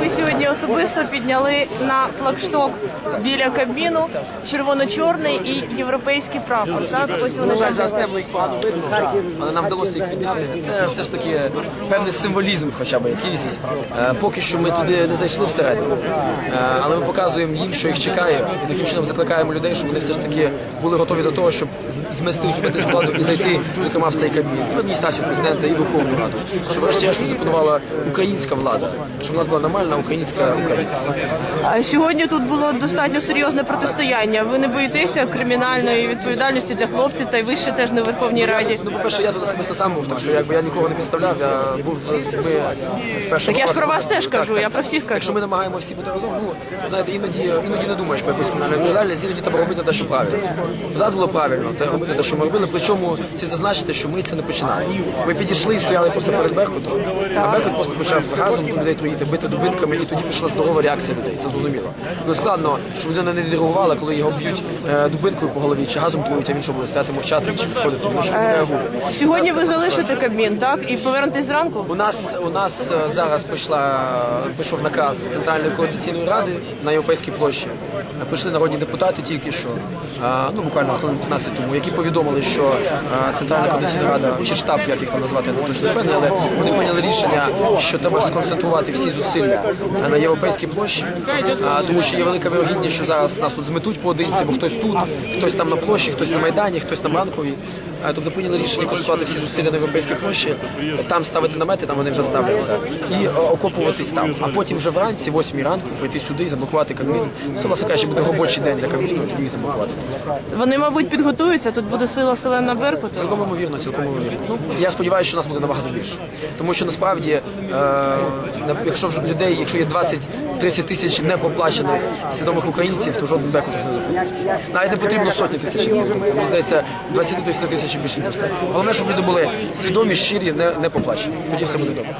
Ви сьогодні особисто підняли на флагшток біля кабіну червоно-чорний і європейський прапор. Так, ось вони жаль, зараз їх погано видно, але нам вдалося їх підняти. Це все ж таки певний символізм, хоча б якийсь. Е, Поки що ми туди не зайшли всередину, Е, але ми показуємо їм, що їх чекає, і таким чином закликаємо людей, щоб вони все ж таки були готові до того, щоб змести зупинити складу і зайти, зокрема, в цей кабін, і адміністрацію президента, і Верховну Раду, щоб врешті-решт запанувала українська влада, щоб у нас була нормальна українська Україна. А Сьогодні тут було достатньо серйозне протистояння. Ви не боїтеся кримінальної відповідальності для хлопців, та й ви ще теж не в Верховній Раді. Ну, по-перше, я тут особисто сам був, так що якби я нікого не підставляв, я був ми вперше. Так я ж про вас теж кажу, я про всіх кажу. Якщо ми намагаємося всі бути разом, ну знаєте, іноді іноді не думаєш про якусь кримінальну відповідальність, іноді треба робити те, що правильно. Зараз було правильно, те робити те, що ми робили. Причому слід зазначити, що ми це не починали. Ми підійшли і стояли просто перед Беркутом, а Беркут просто почав газом людей троїти, бити дубинками, і тоді пішла здорова реакція людей. Це зрозуміло. Ну складно, щоб людина не реагувала, коли його б'ють е, дубинкою по голові чи газом трують, а він що буде стояти мовчати чи підходити, тому що не реагує. Сьогодні ви залишите кабмін, так? І повернетесь зранку? У нас у нас е, зараз прийшла прийшов наказ Центральної коаліційної ради на європейській площі. Е, Прийшли народні депутати тільки що, е, ну буквально хвилин 15 тому, які повідомили, що е, Центральна коаліційна рада чи штаб, як їх там назвати, я не точно не але вони прийняли рішення, що треба сконцентрувати всі зусилля е, на європейській площі, тому що є велика вірогідність, що зараз нас тут зметуть поодинці, бо хтось тут, хтось там на площі, хтось на майдані, хтось на банковій. Тобто прийняли рішення концентрувати всі зусилля на європейській площі, там ставити намети, там вони вже ставляться, і е, окопуватись там. А потім вже вранці, 8 ранку, прийти сюди і заблокувати Кабмін. Це, власне кажучи, буде робочий день для Кабміну, тоді їх заблокувати. Вони, мабуть, підготуються. Тут буде сила селена Беркут. Цілком ймовірно, цілком ймовірно. Ну, я сподіваюся, що нас буде набагато більше. Тому що насправді, е, якщо вже людей, якщо є 20-30 тисяч непроплачених свідомих українців, то жоден бекут їх не зупинить. Навіть не потрібно сотні тисяч. Мені здається, 20-30 тисяч більше достатньо. Головне, щоб люди були свідомі, щирі, не, не поплачені. Тоді все буде добре.